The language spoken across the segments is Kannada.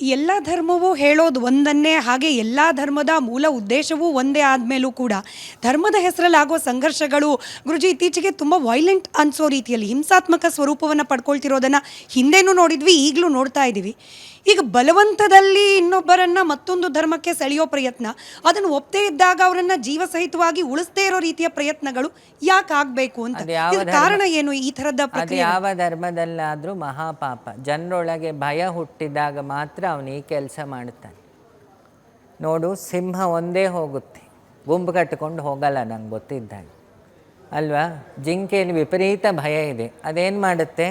ಎಲ್ಲ ಧರ್ಮವೂ ಹೇಳೋದು ಒಂದನ್ನೇ, ಹಾಗೆ ಎಲ್ಲ ಧರ್ಮದ ಮೂಲ ಉದ್ದೇಶವೂ ಒಂದೇ ಆದಮೇಲೂ ಕೂಡ. ಧರ್ಮದ ಹೆಸರಲ್ಲಿ ಆಗೋ ಸಂಘರ್ಷಗಳು, ಗುರುಜಿ ಇತ್ತೀಚೆಗೆ ತುಂಬ ವೈಲೆಂಟ್ ಅನಿಸೋ ರೀತಿಯಲ್ಲಿ ಹಿಂಸಾತ್ಮಕ ಸ್ವರೂಪವನ್ನು ಪಡ್ಕೊಳ್ತಿರೋದನ್ನು ಹಿಂದೆನೂ ನೋಡಿದ್ವಿ, ಈಗಲೂ ನೋಡ್ತಾ ಇದ್ದೀವಿ ಈಗ ಬಲವಂತದಲ್ಲಿ ಇನ್ನೊಬ್ಬರನ್ನ ಮತ್ತೊಂದು ಧರ್ಮಕ್ಕೆ ಸೆಳೆಯೋ ಪ್ರಯತ್ನ ಅದನ್ನು ಒಪ್ಪದೇ ಇದ್ದಾಗ ಅವರನ್ನ ಜೀವಸಹಿತವಾಗಿ ಉಳಿಸದೇ ಇರೋ ರೀತಿಯ ಪ್ರಯತ್ನಗಳು ಯಾಕೆ ಆಗಬೇಕು ಅಂತ? ಕಾರಣ ಏನು ಈ ಥರದ ಯಾವ ಧರ್ಮದಲ್ಲಾದರೂ ಮಹಾಪಾಪ ಜನರೊಳಗೆ ಭಯ ಹುಟ್ಟಿದಾಗ ಮಾತ್ರ ಅವನು ಈ ಕೆಲಸ ಮಾಡ್ತಾನೆ. ನೋಡು ಸಿಂಹ ಒಂದೇ ಹೋಗುತ್ತೆ. ಗುಂಪು ಕಟ್ಟಿಕೊಂಡು ಹೋಗಲ್ಲ ನಂಗೆ ಗೊತ್ತಿದ್ದಾಗ. ಅಲ್ವಾ? ಜಿಂಕೆಯಲ್ಲಿ ವಿಪರೀತ ಭಯ ಇದೆ. ಅದೇನು ಮಾಡುತ್ತೆ?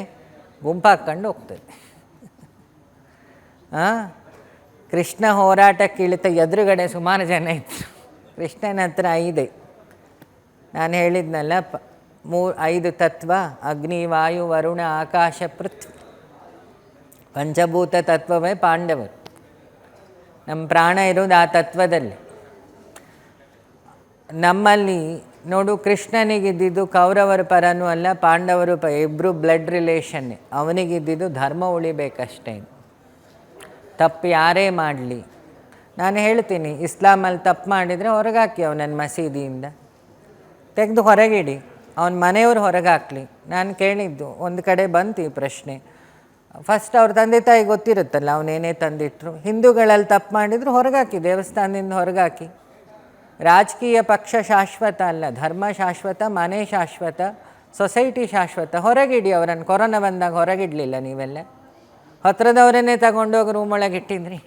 ಗುಂಪು ಹಾಕ್ಕೊಂಡು ಹೋಗ್ತದೆ? ಕೃಷ್ಣ ಹೋರಾಟಕ್ಕೆ ಇಳಿತ ಎದುರುಗಡೆ ಸುಮಾರು ಜನ ಇತ್ತು ಕೃಷ್ಣನ ಹತ್ರ ಐದೆ. ನಾನು ಹೇಳಿದ್ನಲ್ಲ, ಪ, ಮೂ, ಐದು ತತ್ವ, ಅಗ್ನಿ, ವಾಯು, ವರುಣ, ಆಕಾಶ, ಪೃಥ್ವಿ. ಪಂಚಭೂತ ತತ್ವವೇ ಪಾಂಡವರು. ನಮ್ಮ ಪ್ರಾಣ ಇರೋದು ಆ ತತ್ವದಲ್ಲಿ. ನಮ್ಮಲ್ಲಿ ನೋಡು, ಕೃಷ್ಣನಿಗಿದ್ದಿದ್ದು ಕೌರವರ ಪರನೂ ಅಲ್ಲ, ಪಾಂಡವರು ಪ ಇಬ್ಬರು ಬ್ಲಡ್ ರಿಲೇಷನ್ನೇ ಅವನಿಗಿದ್ದಿದ್ದು ಧರ್ಮ ಉಳಿಬೇಕಷ್ಟೇ. ತಪ್ಪು ಯಾರೇ ಮಾಡಲಿ. ನಾನು ಹೇಳ್ತೀನಿ, ಇಸ್ಲಾಮಲ್ಲಿ ತಪ್ಪು ಮಾಡಿದರೆ ಹೊರಗಾಕಿ ಅವನನ್ನು ಮಸೀದಿಯಿಂದ. ತೆಗೆದು ಹೊರಗಿಡಿ, ಅವನ ಮನೆಯವ್ರು ಹೊರಗಾಕಲಿ. ನಾನು ಕೇಳಿದ್ದು, ಒಂದು ಕಡೆ ಬಂತು ಈ ಪ್ರಶ್ನೆ. ಫಸ್ಟ್ ಅವ್ರ ತಂದೆ ತಾಯಿ ಗೊತ್ತಿರುತ್ತಲ್ಲ ಅವನೇನೇ ತಂದಿಟ್ರು. ಹಿಂದೂಗಳಲ್ಲಿ ತಪ್ಪು ಮಾಡಿದ್ರು, ಹೊರಗಾಕಿ, ದೇವಸ್ಥಾನದಿಂದ ಹೊರಗಾಕಿ. ರಾಜಕೀಯ ಪಕ್ಷ ಶಾಶ್ವತ ಅಲ್ಲ, ಧರ್ಮ ಶಾಶ್ವತ, ಮನೆ ಶಾಶ್ವತ, ಸೊಸೈಟಿ ಶಾಶ್ವತ. ಹೊರಗಿಡಿ ಅವರನ್ನು, ಕೊರೋನಾ ಬಂದಾಗ ಹೊರಗಿಡಲಿಲ್ಲ ನೀವೆಲ್ಲ. ಹತ್ರದವರನ್ನೇ ತಗೊಂಡೋಗಿ ರೂಮ್ ಒಳಗೆ ಇಟ್ಟಿದ್ರಿ?